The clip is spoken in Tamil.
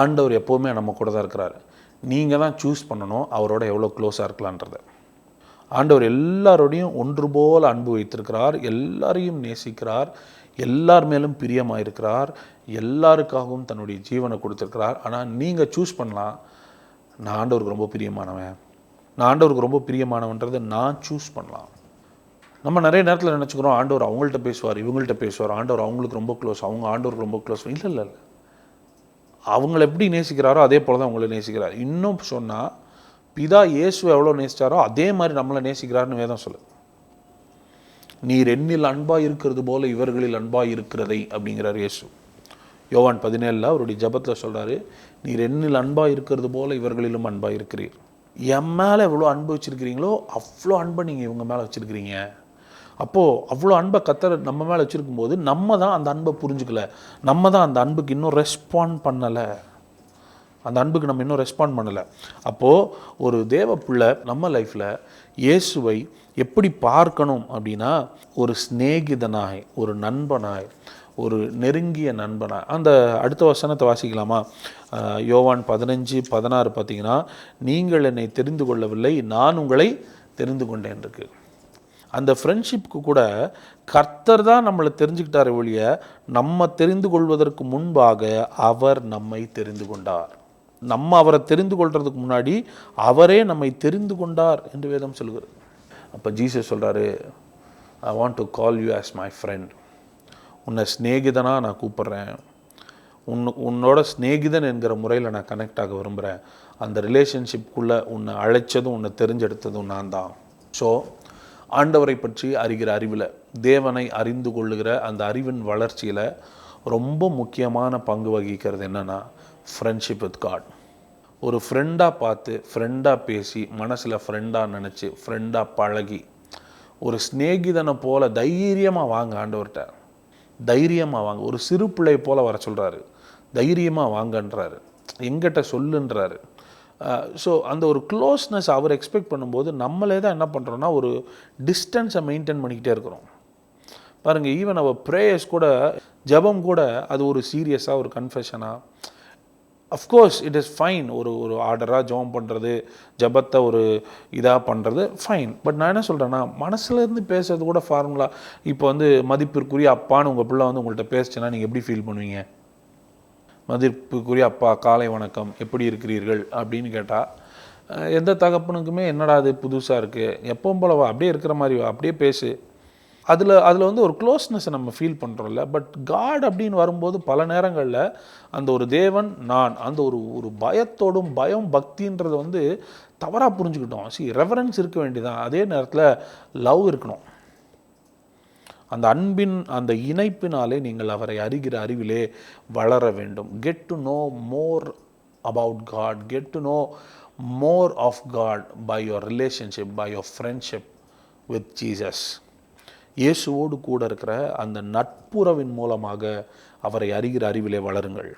ஆண்டவர் எப்போவுமே நம்ம கூட தான் இருக்கிறார். நீங்கள் தான் சூஸ் பண்ணணும் அவரோட எவ்வளோ க்ளோஸாக இருக்கலான்றதை ஆண்டவர் எல்லாரோடையும் ஒன்று போல அன்பு வைத்திருக்கிறார் எல்லாரையும் நேசிக்கிறார் எல்லார் மேலும் பிரியமாக இருக்கிறார் எல்லாருக்காகவும் தன்னுடைய ஜீவனை கொடுத்துருக்கிறார். ஆனால் நீங்கள் சூஸ் பண்ணலாம் நான் ஆண்டவருக்கு ரொம்ப பிரியமானவன். நான் ஆண்டவருக்கு ரொம்ப பிரியமானவன்றதை நான் சூஸ் பண்ணலாம். நம்ம நிறைய நேரத்தில் நினச்சிக்கிறோம் ஆண்டவர் அவங்கள்ட்ட பேசுவார் இவங்கள்ட்ட பேசுவார் ஆண்டவர் அவங்களுக்கு ரொம்ப க்ளோஸ் அவங்க ஆண்டவருக்கு ரொம்ப க்ளோஸ் இல்லை இல்லை இல்லை. அவங்கள எப்படி நேசிக்கிறாரோ அதே போல் தான் அவங்கள நேசிக்கிறார். இன்னும் சொன்னால் பிதா இயேசு எவ்வளோ நேசிச்சாரோ அதே மாதிரி நம்மளை நேசிக்கிறாருன்னு வேதம் சொல்லு நீர் என்னில் அன்பாக இருக்கிறது போல இவர்களில் அன்பாக இருக்கிறதை அப்படிங்கிறார் இயேசு. யோவான் பதினேழில் அவருடைய ஜபத்தில் சொல்கிறாரு நீர் என்னில் அன்பாக இருக்கிறது போல இவர்களிலும் அன்பாக இருக்கிறீர். என் மேலே எவ்வளோ அன்பு வச்சுருக்கிறீங்களோ அவ்வளோ அன்பை நீங்கள் இவங்க மேலே வச்சுருக்கிறீங்க. அப்போது அவ்வளோ அன்பை கத்தர் நம்ம மேலே வச்சுருக்கும் போது நம்ம தான் அந்த அன்பை புரிஞ்சுக்கல. நம்ம தான் அந்த அன்புக்கு இன்னும் ரெஸ்பாண்ட் பண்ணலை. அந்த அன்புக்கு நம்ம இன்னும் ரெஸ்பாண்ட் பண்ணலை. அப்போது ஒரு தேவ பிள்ளை நம்ம லைஃப்பில் இயேசுவை எப்படி பார்க்கணும் அப்படின்னா ஒரு சிநேகிதனாய் ஒரு நண்பனாய் ஒரு நெருங்கிய நண்பனாய். அந்த அடுத்த வசனத்தை வாசிக்கலாமா? யோவான் பதினஞ்சு பதினாறு பார்த்தீங்கன்னா நீங்கள் என்னை தெரிந்து கொள்ளவில்லை நான் உங்களை தெரிந்து கொண்டேன் இருக்குது அந்த ஃப்ரெண்ட்ஷிப்புக்கு கூட கர்த்தர் தான் நம்மளை தெரிஞ்சுக்கிட்டார் ஒழிய நம்ம தெரிந்து கொள்வதற்கு முன்பாக அவர் நம்மை தெரிந்து கொண்டார். நம்ம அவரை தெரிந்து கொள்றதுக்கு முன்னாடி அவரே நம்மை தெரிந்து கொண்டார் என்று வேதம் சொல்கிறது. அப்போ ஜீசஸ் சொல்கிறாரு I want to call you as my friend உன்னை சிநேகிதனாக நான் கூப்பிட்றேன். உன் உன்னோட சிநேகிதன் என்கிற முறையில் நான் கனெக்ட் ஆக விரும்புகிறேன் அந்த ரிலேஷன்ஷிப்புக்குள்ளே உன்னை அழைச்சதும் உன்னை தெரிஞ்செடுத்ததும் நான் தான். ஸோ ஆண்டவரை பற்றி அறிகிற அறிவில் தேவனை அறிந்து கொள்ளுகிற அந்த அறிவின் வளர்ச்சியில் ரொம்ப முக்கியமான பங்கு வகிக்கிறது என்னென்னா ஃப்ரெண்ட்ஷிப் வித் காட் ஒரு ஃப்ரெண்டாக பார்த்து ஃப்ரெண்டாக பேசி மனசில் ஃப்ரெண்டாக நினச்சி ஃப்ரெண்டாக பழகி ஒரு சிநேகிதனை போல் தைரியமாக வாங்க ஆண்டவர்கிட்ட. தைரியமாக வாங்க. ஒரு சிறு பிள்ளை போல் வர சொல்கிறாரு தைரியமாக வாங்கன்றாரு. எங்கிட்ட சொல்லுன்றாரு. ஸோ அந்த ஒரு க்ளோஸ்னஸ் அவர் எக்ஸ்பெக்ட் பண்ணும்போது நம்மளே தான் என்ன பண்ணுறோன்னா ஒரு டிஸ்டன்ஸை மெயின்டைன் பண்ணிக்கிட்டே இருக்கிறோம். பாருங்கள் ஈவன் அவர் ப்ரேயர்ஸ் கூட ஜெபம் கூட அது ஒரு சீரியஸாக ஒரு கன்ஃபெஷனாக of course it is fine ஒரு ஒரு ஆர்டராக ஜெபம் பண்ணுறது ஜெபத்தை ஒரு இதாக பண்ணுறது ஃபைன் பட் நான் என்ன சொல்கிறேன்னா மனசுலேருந்து பேசுறது கூட ஃபார்முலா இப்போ வந்து மதிப்பிற்குரிய அப்பான்னு உங்கள் பிள்ளை வந்து உங்கள்கிட்ட பேசுச்சுன்னா நீங்கள் எப்படி ஃபீல் பண்ணுவீங்க? மதிப்புக்குரிய அப்பா காலை வணக்கம் எப்படி இருக்கிறீர்கள்? அப்படின்னு கேட்டால் எந்த தகப்பனுக்குமே என்னடா அது புதுசாக இருக்குது எப்பவும் போல வா, அப்படியே இருக்கிற மாதிரி வா, அப்படியே பேசு. அதில் அதில் வந்து ஒரு க்ளோஸ்னஸை நம்ம ஃபீல் பண்ணுறோம்ல பட் காட் அப்படின்னு வரும்போது பல நேரங்களில் அந்த ஒரு தேவன் நான் அந்த ஒரு ஒரு பயத்தோடும் பயம் பக்தின்றது வந்து தவறாக புரிஞ்சுக்கிட்டோம். சி ரெஃபரன்ஸ் இருக்க வேண்டியதான் அதே நேரத்தில் லவ் இருக்கணும். அந்த அன்பின் அந்த இணைப்பினாலே நீங்கள் அவரை அறிகிற அறிவிலே வளர வேண்டும். Get to know more about God get to know more of God by your relationship by your friendship with Jesus இயேசுவோடு கூட இருக்கிற அந்த நட்புறவின் மூலமாக அவரை அறிகிற அறிவிலே வளருங்கள்.